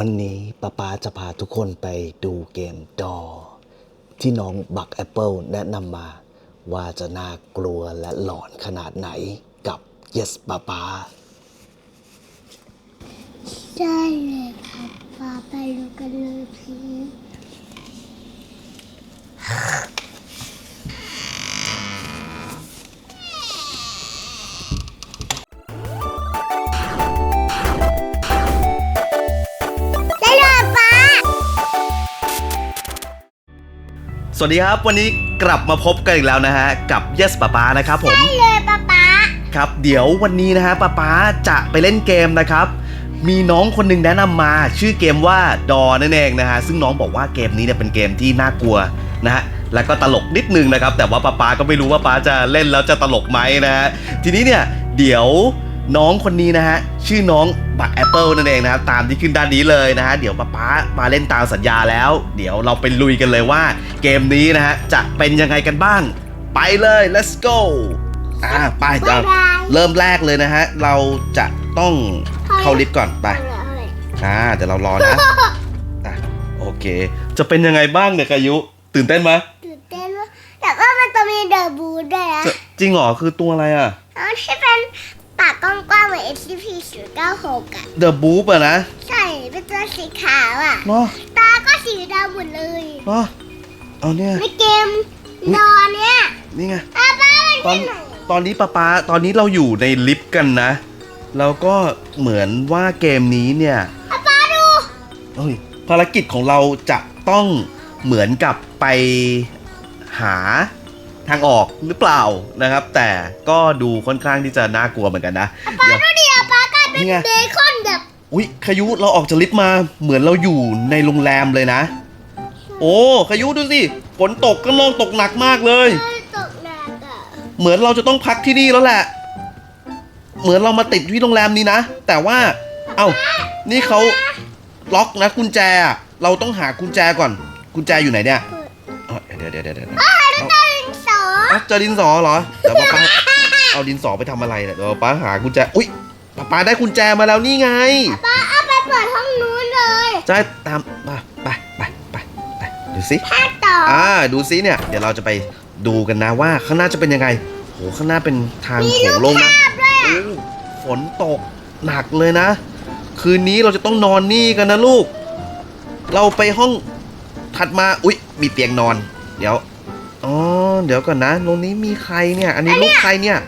วันนี้ป้าป๊าจะพาทุกคนไปดูเกมดอ ที่น้องบักแอปเปิลแนะนำมาว่าจะน่ากลัวและหลอนขนาดไหนกับ Yes ป้าป๊าใช่เลยครับปาไปดูกันเลยพี่ สวัสดีครับ วันนี้กลับมาพบกันอีกแล้วนะฮะ กับ Yes ป้าป๊านะครับผม ได้เลยป้าป้าครับเดี๋ยววันนี้นะฮะป้าป๊าจะไปเล่นเกมนะครับ มีน้องคนหนึงแนะนำมา ชื่อเกมว่าดอนั่นเองนะฮะ ซึ่งน้องบอกว่าเกมนี้เนี่ยเป็นเกมที่น่ากลัวนะฮะ แล้วก็ตลกนิดนึงนะครับ แต่ว่าป้าป๊าก็ไม่รู้ว่าป๊าจะเล่นแล้วจะตลกไหมนะฮะ ทีนี้เนี่ยเดี๋ยว น้องคนนี้นะฮะชื่อน้องบักแอปเปิลนั่นเองนะครับตามที่ขึ้นด้านนี้เลยนะฮะเดี๋ยวป๊าป๊ามาเล่นตามสัญญาแล้ว เดี๋ยวเราไปลุยกันเลยว่า เกมนี้นะฮะจะเป็นยังไงกันบ้าง ไปเลย let's go อ่าไปเดี๋ยวบ๊ายบายเริ่มแรกเลยนะฮะเราจะต้องเข้าลิฟต์ก่อนไปเอาเลยอ่าเดี๋ยวเรารอนะอะโอเค จะเป็นยังไงบ้างเนี่ยกายุ ตื่นเต้นไหมตื่นเต้นว่ากแต่ว่ามันจะมีเดอะบูธด้วยนะจะจริงเหรอคือตัวอะไรอะแล้วที่เป็น ปากกว้างๆเหมือน SCP 096อะ The Boop อะนะใช่เป็นตัวสีขาวอะ เนาะตาก็สีดำหมดเลยเนาะเอาเนี่ย ในเกมนอนเนี่ยนี่ไงป้าป้ามันตอนที่ไหนตอนนี้ป๊าป๊าตอนนี้เราอยู่ในลิฟต์กันนะ แล้วก็เหมือนว่าเกมนี้เนี่ยป้าป้าดูเอ้ยภารกิจของเราจะต้องเหมือนกับไปหา ทางออกหรือเปล่านะครับ แต่ก็ดูค่อนข้างที่จะน่ากลัวเหมือนกันนะเดี๋ยวดูดิอะป้ากลายเป็นนี่ไงเบคอนแบบอุ้ยขยุเราออกจากลิฟต์มาเหมือนเราอยู่ในโรงแรมเลยนะ โอ้ขยุดูสิฝนตกก็นองตกหนักมากเลยเอ้ยตกหนักอะเหมือนเราจะต้องพักที่นี่แล้วแหละ เหมือนเรามาติดที่โรงแรมนี้นะ แต่ว่า เอ้านี่เขาล็อกนะกุญแจอะเราต้องหากุญแจก่อน กุญแจอยู่ไหนเนี่ยอ๋อเดี๋ยวเดี๋ยวเดี๋ยวเดี๋ยวดินสออะ เจอดินสอเหรอเดี๋ยวป้าป้าเอาดินสอไปทำอะไรเนี่ยเดี๋ยวป้าหากุญแจอุ้ยป้าป้าได้กุญแจมาแล้วนี่ไงป้าเอาไปเปิดห้องนู้นเลยใช่ตามมาไปไปไปไปดูสิภาคต่ออ่าดูสิเนี่ย เดี๋ยวเราจะไปดูกันนะว่าข้างหน้าจะเป็นยังไงโหข้างหน้าเป็นทางมีโถรูงปลงนะภาพด้วยอะโอ้ฝนตกหนักเลยนะ คืนนี้เราจะต้องนอนนี่กันนะลูก เราไปห้องถัดมาอุ๊ย มีเตียงนอน เดี๋ยว อ๋อเดี๋ยวก่อนนะตรงนี้มีใครเนี่ย อันนี้ลูกใครเนี่ย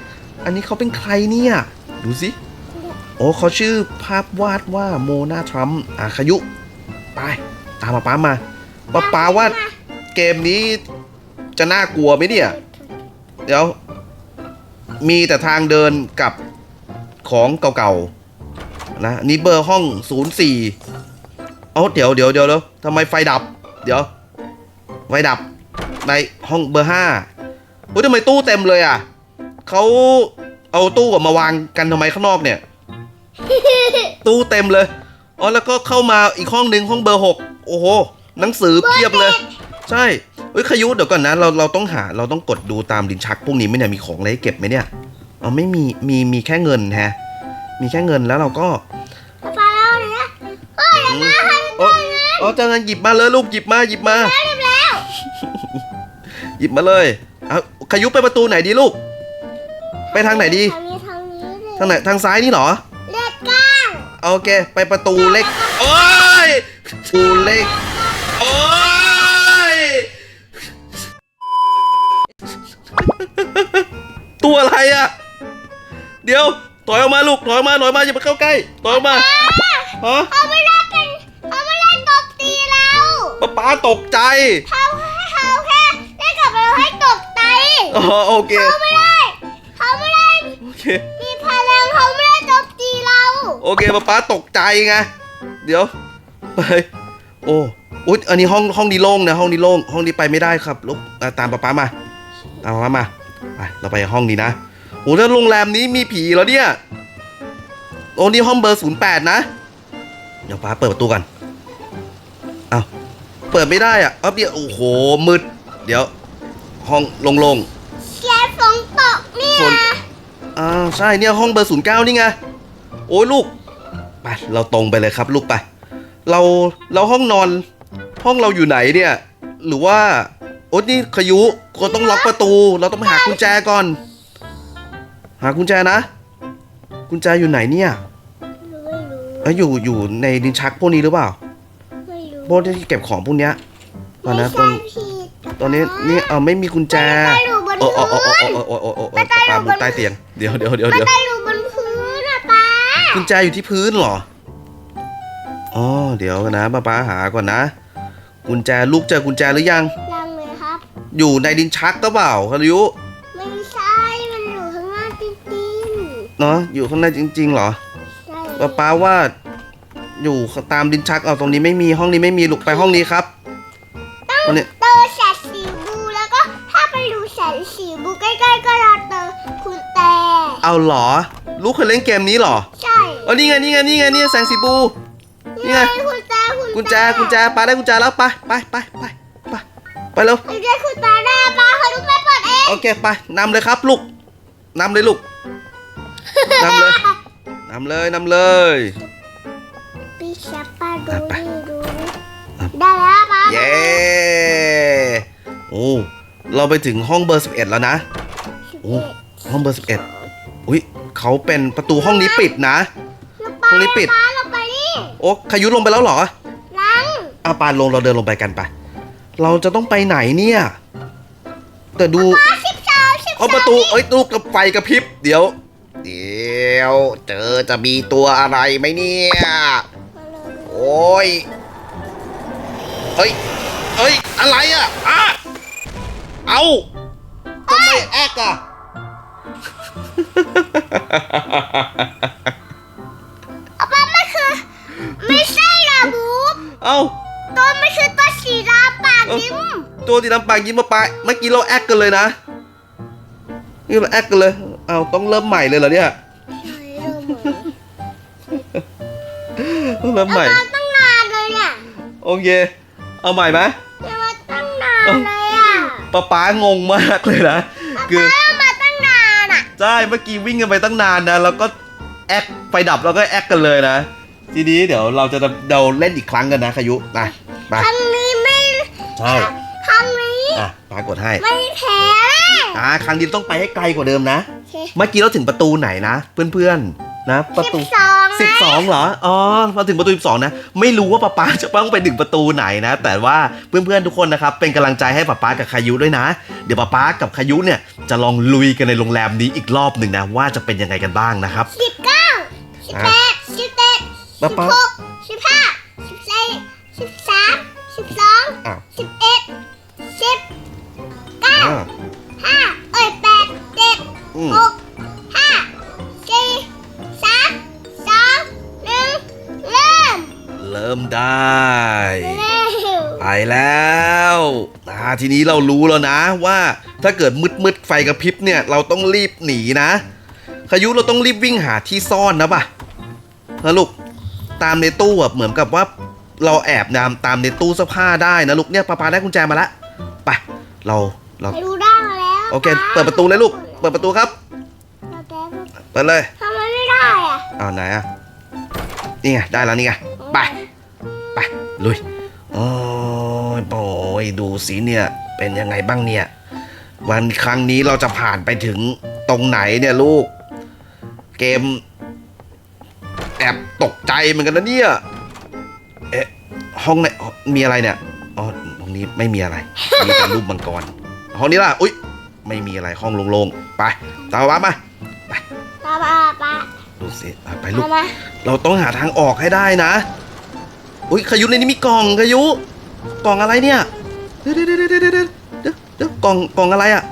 อันนี้เขาเป็นใครเนี่ย ดูสิ โอ้เขาชื่อภาพวาดว่าโมนาทรัมป์อะขยุ ไป ตามมาป้ามาป้าป้าว่าเกมนี้จะน่ากลัวไหมเนี่ย เดี๋ยว มีแต่ทางเดินกับของเก่าๆ นะ นี่เบอร์ห้อง 04 เอาเดี๋ยวเดี๋ยวเดี๋ยวเดี๋ยวทำไมไฟดับ เดี๋ยว ไฟดับ ในห้องเบอร์5เฮ้ยทำไมตู้เต็มเลยอะเขาเอาตู้ออกมาวางกันทำไมข้างนอกเนี่ย ตู้เต็มเลยอ๋อแล้วก็เข้ามาอีกห้องหนึ่งห้องเบอร์หกโอ้โหหนังสือเพียบเลย ใช่เฮ้ยขยุเดี๋ยวก่อนนะเราเราต้องหาเราต้องกดดูตามลิ้นชักพวกนี้ไหมเนี่ยมีของอะไรให้เก็บไหมเนี่ยอ๋อไม่มีมีมีแค่เงินแฮะ มีแค่เงินแล้วเราก็ป้าแล้วเนี่ยเฮ้ยอืมโอ้โอ้เจ้าเงินหยิบมาเลยลูกหยิบมาหยิบมาเรียบแล้ว หยิบมาเลยเอาขยุไปประตูไหนดีลูก ไปทางไหนดี ทางนี้ทางนี้เลยทางไหนทางซ้ายนี่เหรอ เลือดก้างโอเคไปประตูเล็ก โอ้ยประตูเล็ก โอ้ย ตัวอะไรอะเดี๋ยวถอยออกมาลูกถอยออกมาถอยออกมาอย่าไปเข้าใกล้ถอยออกมาฮะเขาไม่ได้เป็นเขาไม่ได้ตบตีเราป๊าป๊าตกใจเขาเขา อ๋อโอเค เขาไม่ได้เขาไม่ได้โอเค มีพลังเขาไม่ได้ตบตีเราโอเคป๊าป๊าตกใจไง เดี๋ยว ไป โอ้อุ๊ยอันนี้ห้องห้องนี้โล่งนะห้องนี้โล่งห้องนี้ไปไม่ได้ครับลูกอะตามป๊าป๊ามา ตามป๊าป๊ามา ไป เราไปห้องนี้นะโอ้แล้วโรงแรมนี้มีผีเหรอเนี่ย โอ้นี่ห้องเบอร์ศูนย์แปดนะ เดี๋ยวป๊าเปิดประตูกันเอาเปิดไม่ได้อะเอาเดี๋ยวโอ้โหมืด เดี๋ยว ห้องโล่งๆ ฝนอ่าใช่เนี่ยห้องเบอร์ศูนย์เก้านี่ไง โอ้ยลูก ไป เราตรงไปเลยครับลูกไป เราเราห้องนอน ห้องเราอยู่ไหนเนี่ย หรือว่าโอ๊ยนี่ขยุก็ต้องล็อกประตู เราต้องไปหากุญแจก่อน หากุญแจนะ กุญแจอยู่ไหนเนี่ยไม่รู้เอ้ยอยู่อยู่ในดินชักพวกนี้หรือเปล่าไม่รู้พวกที่เก็บของพวกเนี้ยก่อนไม่นะตใช่อนผิดตอนนี้นี่เออไม่มีกุญแจมันอยู่บน โอ้โอ้โอ้โอ้โอ้โอ้โอ้โอ้โอ้มันตายอยู่ปาบนมุดใต้เตียง เดี๋ยวเดี๋ยวเดี๋ยวเดี๋ยวตาอยู่บนพื้นอะป้ากุญแจอยู่ที่พื้นเหรอ อ๋อ เดี๋ยวนะป้าป้าหาก่อนนะ กุญแจลูกเจอกุญแจหรือยัง ยังเลยครับ อยู่ในดินชักก็เปล่าคาริยุไม่ใช่ มันอยู่ข้างล่างจริงเนาะอยู่ข้างในจริง ๆ เหรอใช่ป้าป้าว่า อยู่ตามดินชักเอาตรงนี้ไม่มีห้องนี้ไม่มีลูกไปห้องนี้ครับห้องเตอแสนสีบ แล้วก็ถ้าไปดูแสนสีบูใกล้ๆก็รอเตอคุณแต่เอาเหรอ ลูกเคยเล่นเกมนี้เหรอใช่เออนี่ไงนี่ไงนี่ไงนี่ไงแสงสีบูนี่ไงคุณแต่คุณกุญแจกุญแจปาได้กุญแจแล้วไปไปไปไปไปไปเร็วกุญแจคุณแต่ได้ป้าเขาลูกแม่เปิดเองโอเคไปนำเลยครับลูกนำเลยลูกนำเลยนำเลยนำเลยพี่ชัปป้าดูอะไปนี่ดูนี่ได้แล้วป้าเย้โอ้ เราไปถึงห้องเบอร์ 11 แล้วนะโอ้ห้องเบอร์ 11 อุ้ยเขาเป็นประตูห้องนี้ปิดนะ ห้องนี้ปิด ป้าลงไปนี่โอ้ขายุลงไปแล้วเหรอลังอาปานลงเราเดินลงไปกันไป เราจะต้องไปไหนเนี่ย แต่ดู ป้าสิบสองสิบเอาประตูเอ้ยลูกกับไฟกระพริบ เดี๋ยว เดี๋ยว เจอจะมีตัวอะไรไหมเนี่ย โอ้ยเฮ้ยเฮ้ย อะไรอะอะ เอาทำไมแอกอะเอาป้าไม่คือ ไม่ใช่ระบูเอาตัวไม่คือตัวสีดำปากยิ้มตัวที่น้ำปากยิ้มมาไปะเมื่อกี้เราแอกกันเลยนะนี่เราแอกกันเลย เอาต้องเริ่มใหม่เลยเหรอเนี่ยต้องเริ่มใหม่เอามาตั้งนานเลยเนี่ยโอเค เอาใหม่ไหมเอามาตั้งนานเลยอะ ป๊าป๊างงมากเลยนะคือเอามาตั้งนานอะใช่เมื่อกี้วิ่งกันไปตั้งนานนะแล้วก็แอคไฟดับแล้วก็แอคกันเลยนะ ทีนี้เดี๋ยวเราจะเราเล่นอีกครั้งกันนะขยุมาไปครั้งนี้ไม่ใช่ครั้งนี้อะปากดให้ไม่แพ้อ่าครั้งนี้ต้องไปให้ไกลกว่าเดิมนะโอเคเมื่อกี้เราถึงประตูไหนนะ เพื่อนๆนะ ประตูสิบสอง สิบสองเหรอ อ๋อ มาถึงประตูสิบสองนะ ไม่รู้ว่าป๊าป๊าจะต้องไปถึงประตูไหนนะ แต่ว่าเพื่อนๆทุกคนนะครับ เป็นกำลังใจให้ป๊าป๊ากับคายุด้วยนะ เดี๋ยวป๊าป๊ากับคายุเนี่ยจะลองลุยกันในโรงแรมนี้อีกรอบหนึ่งนะ ว่าจะเป็นยังไงกันบ้างนะครับสิบเก้าสิบแปดสิบเอ็ดป๊าสิบป๊าหกสิบห้าสิบสี่สิบสามสิบสองอ้าวสิบ ทีนี้เรารู้แล้วนะว่าถ้าเกิดมืดมืดๆไฟกระพริบเนี่ยเราต้องรีบหนีนะขยุเราต้องรีบวิ่งหาที่ซ่อนนะป่ะนะลูกตามในตู้แบบเหมือนกับว่าเราแอบนามตามในตู้เสื้อผ้าได้นะลูกเนี่ยป้าปาได้กุญแจมาละไปเราเราไปดูได้มาแล้วโอเค เปิดประตูเลยลูก เปิดประตูครับเราแก้เปิดเลยทำไมไม่ได้อะเอาไหนอะนี่ไงได้แล้วนี่ไงไปไปลุยโอ้ยโอ้ ยดูสิเนี่ยเป็นยังไงบ้างเนี่ย วันครั้งนี้เราจะผ่านไปถึงตรงไหนเนี่ยลูก เกมแอบตกใจเหมือนกันนะเนี่ยเอ๊ะห้องไหนอ๋อมีอะไรเนี่ยอ๋อตรงนี้ไม่มีอะไรมีแต่รูปมังกรห้องนี้ล่ะอุ๊ยไม่มีอะไรห้องโล่งๆไปตามมามาตาป้าป้าดูสิอะไปลูกตามมาเราต้องหาทางออกให้ได้นะ อุ้ยขยุในนี้มีกล่องขยุกล่องอะไรเนี่ยเดี๋ยวเดี๋ยวเดี๋ยวเดี๋ยวเดี๋ยวเดี๋ยวเดี๋ยวกล่องกล่องอะไรอะ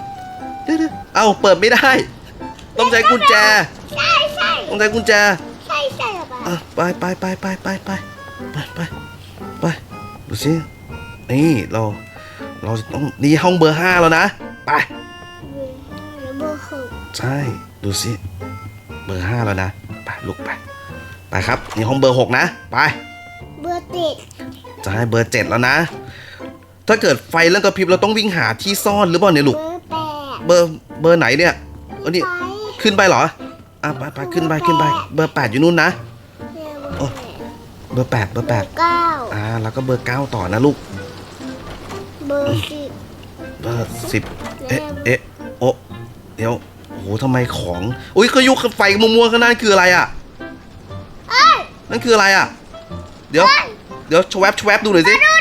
เดี๋ยวเดี๋ยวเอ้าเปิดไม่ได้ ต้องใช้กุญแจ ใช่ใช่ต้องใช้กุญแจ ใช่ใช่ป้าอะไปไปไปไปไปไปไปไปไปดูสินี่เรา เราจะต้องนี่ห้องเบอร์ห้าแล้วนะ ไป เบอร์หกใช่ดูสิเบอร์ห้าแล้วนะไปลุกไปไปครับนี่ห้องเบอร์หกนะไป เบอร์ติดจะให้เบอร์เจ็ดแล้วนะ ถ้าเกิดไฟเริ่มกระพริบเราต้องวิ่งหาที่ซ่อนหรือเปล่าเนี่ยลูกเบอร์แปดเบอร์เบอร์ไหนเนี่ยเอันนี้ไปขึ้นไปเหรออะไปไปขึ้นไปขึ้นไป เบอร์แปดอยู่นู่นนะเนี่ยเบอร์แปดเบอร์แปดเบอร์แปดเก้าอ่าแล้วก็เบอร์เก้าต่อนะลูก เบอร์สิบเบอร์สิบเอ๊ะเอ๊ะโอะเดี๋ยวโอ้โหทำไมของอุ้ยก็ยุกไฟมัวมัวๆข้างหน้าคืออะไรอะเอ้ยนั่นคืออะไรอะ เดี๋ยว เดี๋ยวชวบชวบดูหน่อยสิ ดูดู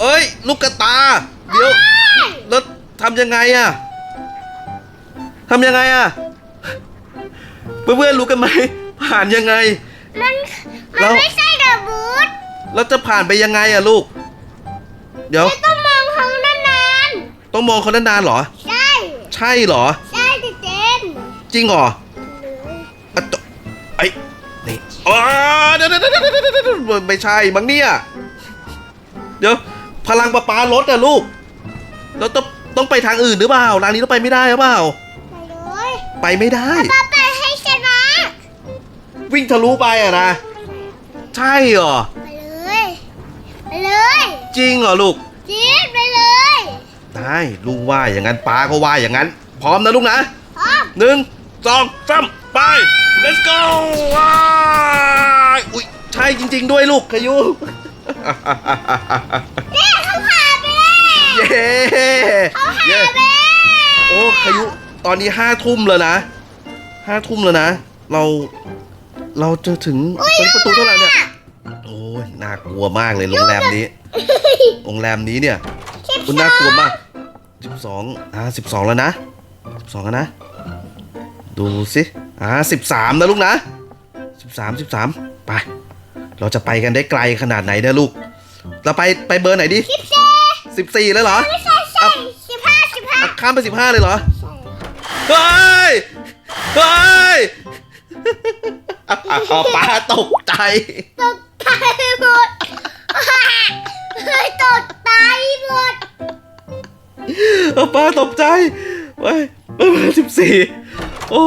เอ้ยลูกกระตา เดี๋ยวแล้วทำยังไงอะทำยังไงอะเพื่อนๆรู้กันไหมผ่านยังไง มันแล้มันว ไม่ใช่เดอะบูธแล้วจะผ่านไปยังไงอะลูก เดี๋ยวไม่ต้องมองเขานานต้องมองเขานานๆเหรอ ๆใช่ใช่เหรอ ใช่เจเจนจริงเหรอเลยอะตไอ้ยนี่อ๋อเดี๋ยวเดี๋ยวเดี๋ยวเดี๋ยวเดี๋ยวเดี๋ยวไม่ใช่มั้งเนี่ย เดี๋ยว พลังประปาลดอะลูกเราต้องต้องไปทางอื่นหรือเปล่าทางนี้เราไปไม่ได้หรือเปล่า ไปเลยไปไม่ได้ ป้าไปให้ชนะวิ่งทะลุไปอะนะ ใช่เหรอ ไปเลยไปเลยจริงเหรอลูก จีดไปเลยได้ลุงว่าอย่างนั้นป้าก็ว่าอย่างนั้น พร้อมนะลูกนะพร้อมหนึ่งสองสามไป let's go ว้ายอุ้ยใช่จริง ๆ ด้วยลูกขยุเนี่ยเขาผ่านไปแล้ว เย้เขาผ่าเย้นไปแล้วโอ้ขยุตอนนี้ห้าทุ่มแล้วนะห้าทุ่มแล้วนะ เราเราจะถึงตอนนี้ประตูเท่าไหร่เนี่ยโอ้ยน่ากลัวมากเลยโรงแรมนี้โรงแรมนี้เนี่ยคุณน่ากลัวมากสิบสองอ่าสิบสองแล้วนะสิบสองแล้วนะ ดูสิอ่าสิบสามนะลูกนะสิบสามสิบสามไป เราจะไปกันได้ไกลขนาดไหนเนี่ยลูก เราไปไปเบอร์ไหนดิสิบสี่ สิบสี่เลยเหรอ ไม่ใช่ใช่สิบห้าสิบห้าอะข้ามไปสิบห้าเลยเหรอใช่เฮ้ย เฮ้ยเอาป้าตกใจ ตกใจหมดเฮ้ยตกใจหมดเอาป้าตกใจเว้ยเบอร์สิบสี่โอ้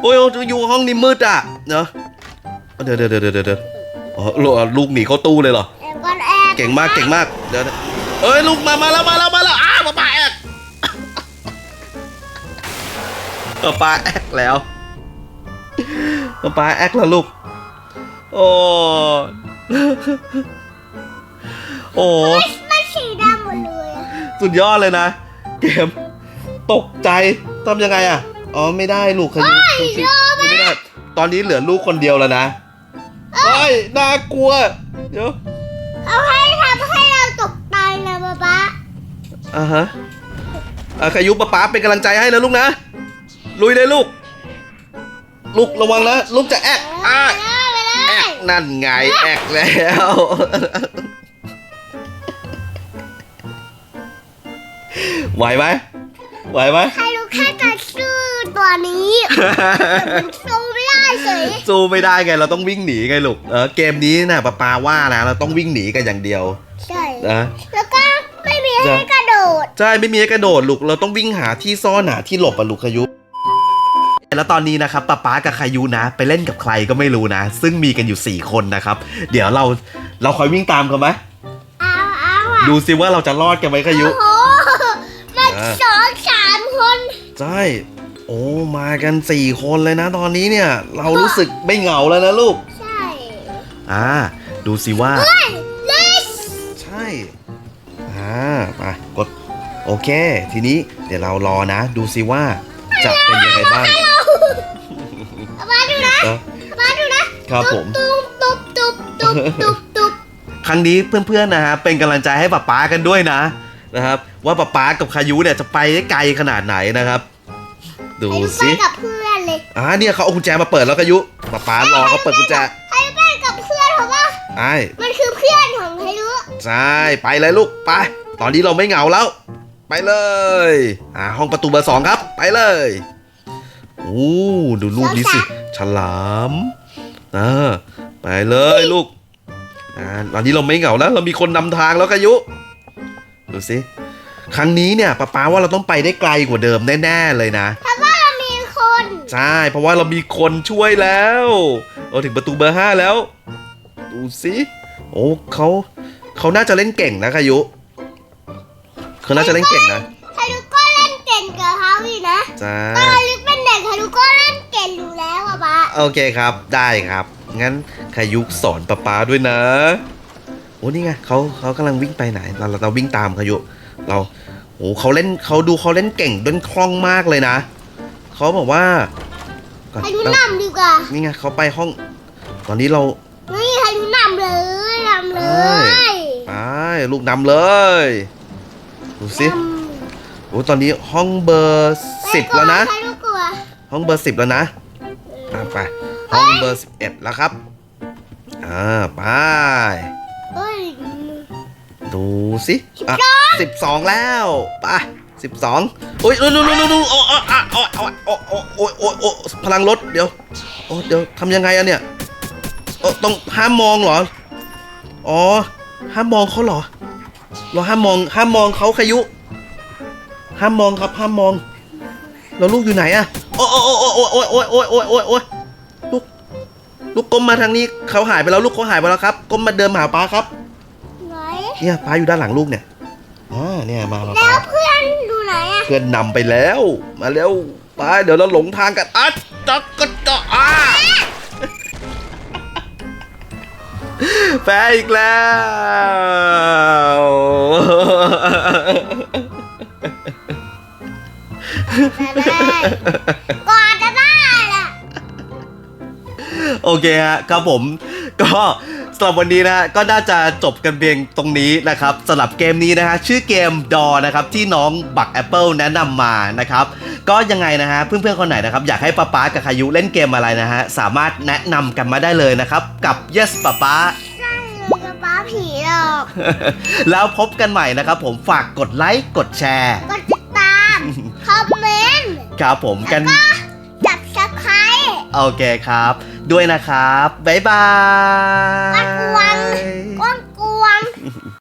โอ้ยอยู่ห้องนี้มืดอะเนาะเดี๋ยวเดี๋ยวเดี๋ยวเดี๋ยวเดี๋ยวอ๋อลูกลูกหนีเข้าตู้เลยเหรอ แอบก่อนแอบ เก่งมากเก่งมากเดี๋ยวนะ เอ้ยลูกมามาแล้วมาแล้วมาแล้วอ้าวป้าแอกป้าป้าแอกแล้วป้าป้าแอกแล้วลูก โอ้โอ้ไม่ไม่สีดำหมดเลยอะสุดยอดเลยนะ เกม ตกใจทำยังไงอะ อ๋อไม่ได้ลูกขยุกชิไม่ได้ ตอนนี้เหลือลูกคนเดียวแล้วนะเฮ้ยน่ากลัว เดี๋ยวเอาให้ทำให้เราตกใจนะ ป๊าป๊าอ่าฮะอะขยุป้าป๊าเป็นกำลังใจให้นะลูกนะ ลุยเลยลูก ลูกระวังนะลูกจะแอกอะไปเลยไปเลแอยกนั่นไงแอกแล้ว ไหวไหมไหวไหม ใครรู้แค่จะชื่อตัวนี้แต่มันสู้ไม่ได้เฉยสู้ไม่ได้ไงเราต้องวิ่งหนีไงลูกเออเกมนี้นะป้าปาว่านะเราต้องวิ่งหนีกันอย่างเดียวใช่นะแล้ว ก็ไม่มีให้กระโดด ใช่ไม่มีให้กระโดดลูกเราต้องวิ่งหาที่ซ่อนหาที่หลบอะลูกขยุ แล้วตอนนี้นะครับป้าป๊ากับขยุนะ ไปเล่นกับใครก็ไม่รู้นะ ซึ่งมีกันอยู่ 4 คนนะครับ เดี๋ยวเราเราคอยวิ่งตามกันไหมเอาเอาอะดูสิว่าเราจะรอดกันไหมขยุ โอ้โหมันอ่า สองสามคนใช่ โอ้มากัน 4 คนเลยนะ ตอนนี้เนี่ย เรารู้สึกไม่เหงาแล้วนะลูก ใช่อ่า ดูสิว่า เฮ้ยลิสใช่ อ่ามากดโอเค ทีนี้เดี๋ยวเรารอนะ ดูสิว่าจะเป็นยังไงบ้างเอามาดูนะเอ้าเอามาดูนะครับผม ตุ๊บตุ๊บตุ๊บตุ๊บตุ๊บตุ๊บครั้งนี้เพื่อนๆนะฮะเป็นกำลังใจให้ป๊าป๊ากันด้วยนะนะครับ ว่าป๊าป๊ากับคายุเนี่ยจะไปได้ไกลขนาดไหนนะครับ ดูให้ลูกไปสิกับเพื่อนเลยอ่าเนี่ยเขาเอากุญแจมาเปิดแล้วคายุป๊าป๊ารอเขาเปิดกุญแจให้ลูกไปกับเพื่อนเพราะว่า ไอ้มันคือเพื่อนของไฮรุใช่ไปเลยลูกไป ตอนนี้เราไม่เหงาแล้ว ไปเลยอ่าห้องประตูเบอร์สองครับ ไปเลยโอ้ดูรูปนี้สิฉลามอ่าไปเลยลูกอ่าตอนนี้เราไม่เหงาแล้ว เรามีคนนำทางแล้วกายุดูสิครั้งนี้เนี่ยป้าป้าว่าเราต้องไปได้ไกลกว่าเดิมแน่ๆเลยนะเพราะว่าเรามีคนใช่เพราะว่าเรามีคนช่วยแล้วเราถึงประตูเบอร์ห้าแล้ว ดูสิโอ้เขาเขาน่าจะเล่นเก่งนะกายุ เขาน่าจะเล่นเก่งนะไฮรุก็เล่นเก่งกับเขาอีกนะจ้าตอนไฮรุเป็นเด็กไฮรุก็เล่นเก่งอยู่แล้วอะป๊าโอเคครับได้ครับ งั้นขยุกสอนป๊าป๊าด้วยนะโอ้นี่ไงเขาเขากำลังวิ่งไปไหนเราเราเราวิ่งตามขยุเราโอ้เขาเล่นเขาดูเขาเล่นเก่งเล่นคล่องมากเลยนะเขาบอกว่าก่อนให้ดูเรานำดีกว่านี่ไงเขาไปห้อง ตอนนี้เรา นี่ให้ดูนำเลยนำเลย ไปลูกนำเลย ดูสินโอ้ตอนนี้ห้องเบอร์ำสิบแล้วนะใครรู้กลัวห้องเบอร์สิบแล้วนะตามไปห้องเบอร์สิบเอ็ดแล้วครับอ่าไปเฮ้ยดูสิอะสิบสองแล้วไปสิบสองโอ้ยดูดูดูดูดูโอ้โอ้อะโอ้โอ้โอ้โอ้โอ้โอ้โอ้พลังลดเดี๋ยวโอ้เดี๋ยวทำยังไงอะเนี่ยโอ้ต้องห้ามมองเหรออ๋อห้ามมองเขาเหรอ เราห้ามมองห้ามมองเขาขยุ ห้ามมองครับห้ามมองแล้วลูกอยู่ไหนอะโอ้โอ้โอ้โอ้โอ้โอ้โอ้โอ้โอ้โอ้ลูกลูกก้มมาทางนี้เขาหายไปแล้วลูกเขาหายไปแล้วครับก้มมาเดินมาหาป้าครับ ไหน เนี่ยป้าอยู่ด้านหลังลูกเนี่ยอ่าเนี่ยมามาแล้ป้าวเพื่อนดูไหนอะเพื่อนนำไปแล้ว มาเร็วไปเดี๋ยวเราหลงทางกันอะจักก็จะ แพ้อีกแล้วจะได้ก่อนจะได้ล่ะโอเคฮะครับผมก็สำหรับวันนี้นะฮะก็น่าจะจบกันเพียงตรงนี้นะครับสำหรับเกมนี้นะฮะชื่อเกมดอนะครับที่น้องบัก Apple แนะนำมานะครับ ก็ยังไงนะฮะเพื่อนๆคนไหนนะครับอยากให้ป้าป๊ากับคายุเล่นเกมอะไรนะฮะสามารถแนะนำกันมาได้เลยนะครับกับ yes ป้าป๊า ใช่ป๊าป๊าผีหรอกแล้วพบกันใหม่นะครับผมฝากกดไลค์กดแชร์กดติดตาม คอมเมนต์ ครับผมกันยากสับไคร โอเคครับ ด้วยนะครับ บ๊ายบายกวนกวน